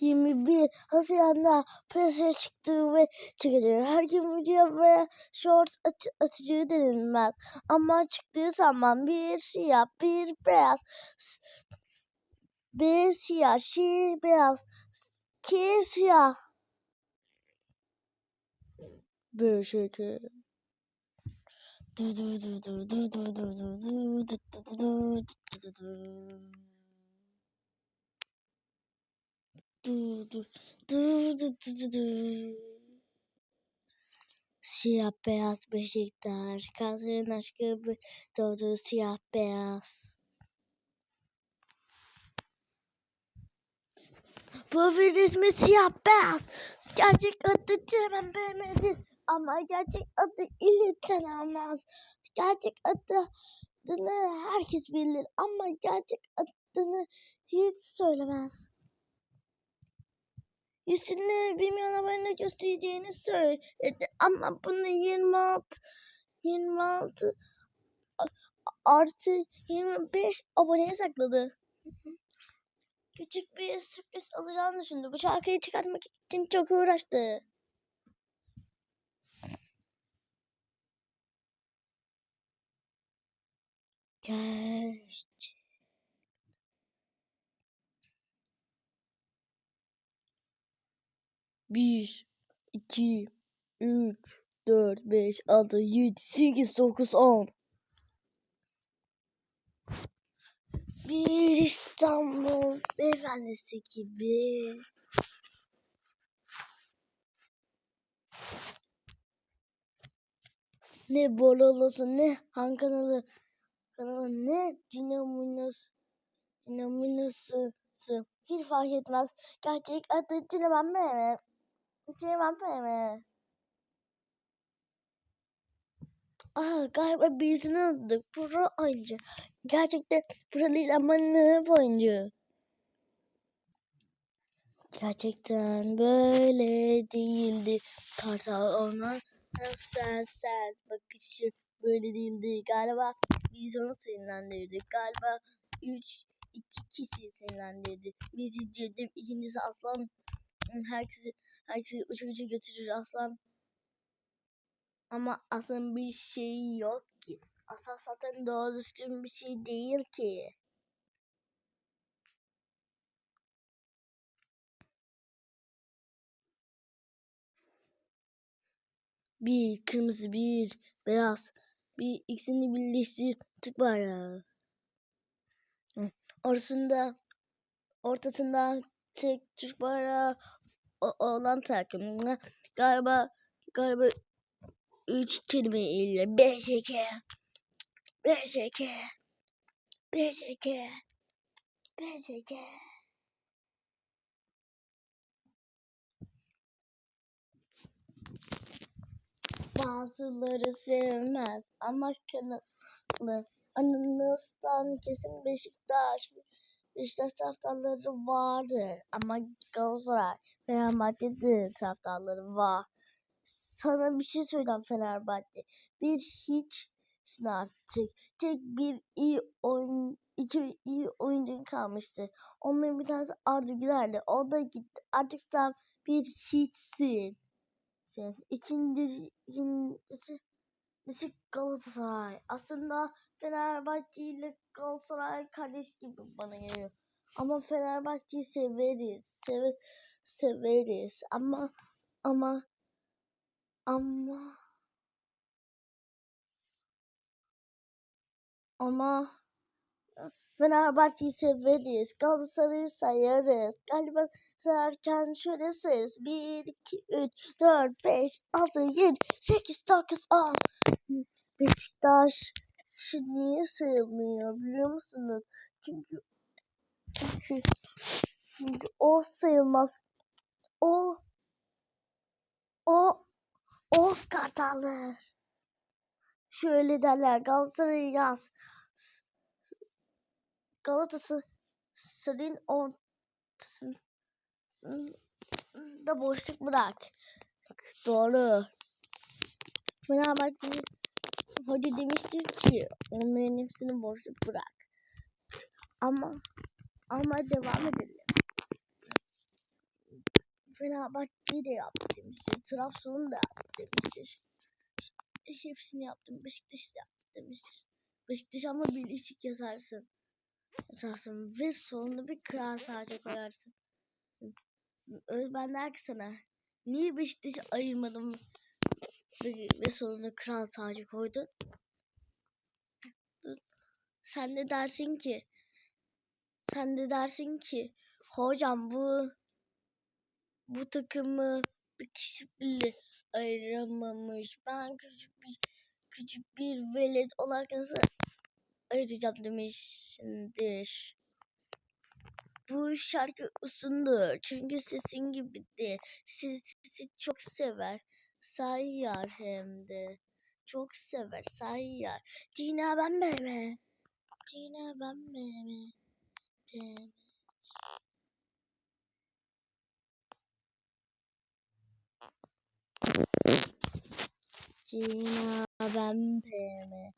21 Haziran'da piyasaya çıktığı ve çıkacağı her gün video ve shorts at atıcı denilmez. Ama çıktığı zaman bir siyah bir beyaz B siyah, Ş beyaz, K siyah. Böyle şekil. Siyah beyaz Beşiktaş, Galatasaray'ın aşkı bir doğdu siyah beyaz. Profil ismi siyah beyaz. Gerçek adı Cemal Mehmet'in ama gerçek adı İlhan Almaz. Gerçek adını herkes bilir ama gerçek adını hiç söylemez. Yüzünü bir milyon abone göstereceğini söyledi ama bunu 26 26 artı 25 aboneye sakladı. Küçük bir sürpriz olacağını düşündü. Bu şarkıyı çıkartmak için çok uğraştı. Gerçek. Bir, iki, üç, dört, beş, altı, yedi, sekiz, dokuz, on. Bir İstanbul beyefendisi gibi. Ne Borolosu ne Han kanalı kanalı ne Dinamunos Dinamunos'u hiç fark etmez. Gerçek adı Cineman Mehmet. Cineman Mehmet. Aa galiba birisini unuttuk. Pro oyuncu. Gerçekten pro değil ama ne oyuncu. Gerçekten böyle değildi. Kartal ona sen sen bakışı böyle değildi. Galiba biz onu sinirlendirdik. Galiba 3 iki kişi sinirlendirdi. Birisi Cedem, ikincisi Aslan. Herkesi, herkesi uça uça götürür Aslan. Ama aslan bir şey yok ki. Aslan zaten doğru düzgün bir şey değil ki. Bir kırmızı bir beyaz bir ikisini birleştir Türk bayrağı. Orasında ortasında tek Türk bayrağı olan takım. Galiba galiba üç kelime ile BJK BJK BJK BJK Bazıları sevmez ama kanalı anınızdan kesin Beşiktaş. Beşiktaş taraftarları vardır ama Galatasaray Fenerbahçe'de taraftarları var. Sana bir şey söyleyeyim Fenerbahçe. Bir hiçsin artık. Tek bir iyi oyun, iki iyi oyuncun kalmıştı. Onların bir tanesi Arda Güler'di. O da gitti. Artık sen bir hiçsin. Sen ikinci, ikincisi, ikincisi Galatasaray. Aslında Fenerbahçe ile Galatasaray kardeş gibi bana geliyor. Ama Fenerbahçe'yi severiz. Seve, severiz. Ama ama ama ama Fenerbahçe'yi severiz. Galatasaray'ı sayarız. Galiba sayarken şöyle sayarız. 1, 2, 3, 4, 5, 6, 7, 8, 9, 10. Beşiktaş niye sayılmıyor biliyor musunuz? Çünkü çünkü, çünkü o sayılmaz. O o o kartallar. Şöyle derler Galatasaray'ı yaz. Galatasaray'ın or Sın- da boşluk bırak. Doğru. Fenerbahçe hoca demiştir ki onların hepsini boşluk bırak. Ama ama devam edelim. Fenerbahçe'yi de yaptı demiştir. Trabzon'u da yaptı demiştir. Hepsini yaptım. Beşiktaş'ı da yaptı demiştir. Beşiktaş ama birleşik yazarsın. Yazarsın ve sonunda bir kral tacı koyarsın. Öyle ben der ki sana. Niye Beşiktaş'ı ayırmadın ve, ve sonunda kral tacı koydun? Sen de dersin ki sen de dersin ki hocam bu bu takımı bir kişi bile ayıramamış. Ben küçük bir küçük bir velet olarak nasıl ayıracağım demişsindir. Bu şarkı usundur. Çünkü sesin gibidir. Sesi çok sever. Sayar hem de. Çok sever sayar. Cina ben meme. Cina ben meme. Meme. Gina van Peene.